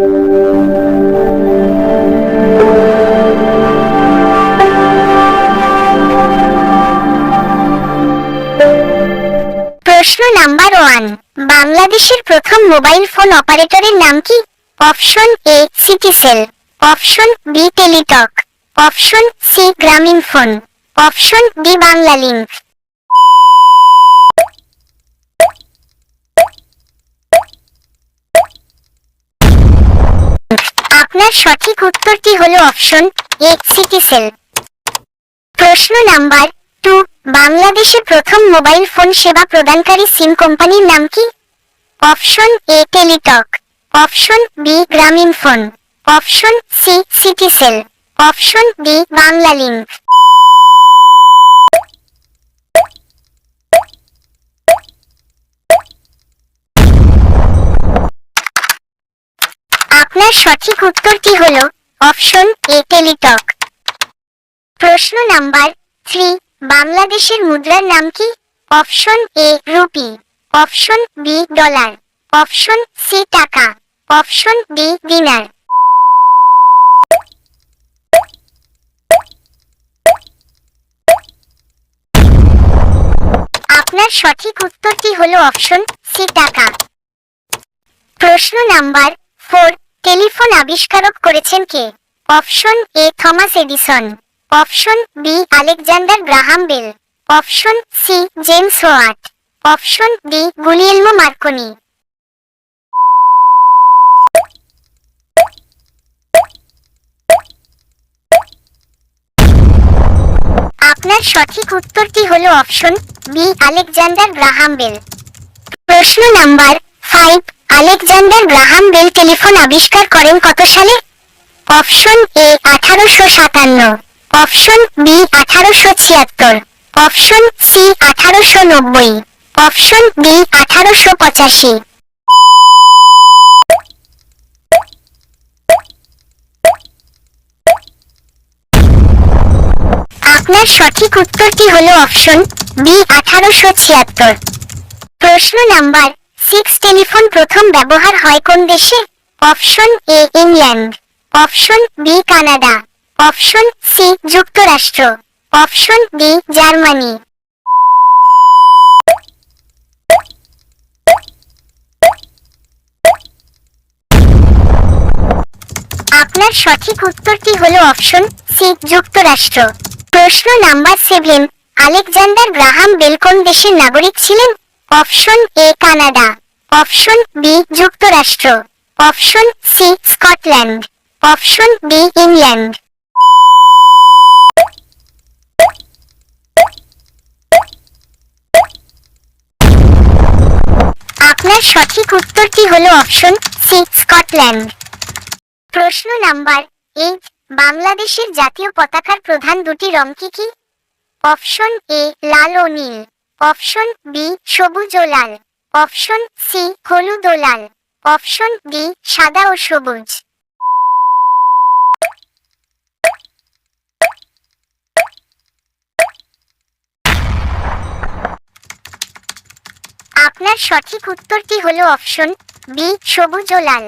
প্রশ্ন number one, বাংলাদেশের প্রথম মোবাইল ফোন অপারেটরের নাম কি? Option A, Citycell. Option B, Teletalk. Option C, Grameen phone. Option D, Bangla link আপনার সঠিক উত্তরটি হল অপশন এ সিটিসেল প্রশ্ন নাম্বার টু বাংলাদেশে প্রথম মোবাইল ফোন সেবা প্রদানকারী সিম কোম্পানির নাম কি? Option A Teletalk option B Grameen phone option C Citycell option B Bangla link আপনার সঠিক উত্তরটি হল অপশন এ টেলিটক। প্রশ্ন নাম্বার থ্রি, বাংলাদেশের মুদ্রার নাম কি? Option A rupee, option B dollar, option C টাকা, অপশন ডি দিনার। আপনার সঠিক উত্তরটি হলো অপশন সি টাকা। প্রশ্ন নাম্বার ফোর টেলিফোন আবিষ্কারক করেছেন কে? Option A Thomas Edison. Option B Alexander Graham Bell. Option C James Watt. Option D Guglielmo Marconi. আপনার সঠিক উত্তরটি হল option B Alexander Graham Bell. প্রশ্ন number five Alexander Graham Bell telephone আবিষ্কার করেন কত সালে? অপশন এ, আঠারোশো সাতান্ন। অপশন বি, আঠারোশো ছিয়াত্তর। অপশন সি, আঠারোশো নব্বই। অপশন ডি, আঠারোশো পঁচাশি। আপনার সঠিক উত্তরটি হলো অপশন বি, আঠারোশো ছিয়াত্তর। প্রশ্ন নাম্বার সিক্স টেলিফোন প্রথম ব্যবহার হয় কোন দেশে? Option A England option B Canada option C যুক্তরাষ্ট্র. অপশন ডি জার্মানি আপনার সঠিক উত্তরটি হলো অপশন সি যুক্তরাষ্ট্র। প্রশ্ন number seven Alexander Graham Bell কোন দেশের নাগরিক ছিলেন? Option A Canada option B, যুক্তরাষ্ট্র। Option C, Scotland. Option B England. আপনার সঠিক উত্তরটি হলো অপশন সি, স্কটল্যান্ড। প্রশ্ন নাম্বার এইট, বাংলাদেশের জাতীয় পতাকার প্রধান দুটি রং কি কি? অপশন এ, লাল ও নীল। অপশন বি, সবুজ ও লাল। অপশন সি হলুদ ও লাল। অপশন ডি সাদা ও সবুজ। আপনার সঠিক উত্তরটি হলো অপশন বি সবুজ ও লাল।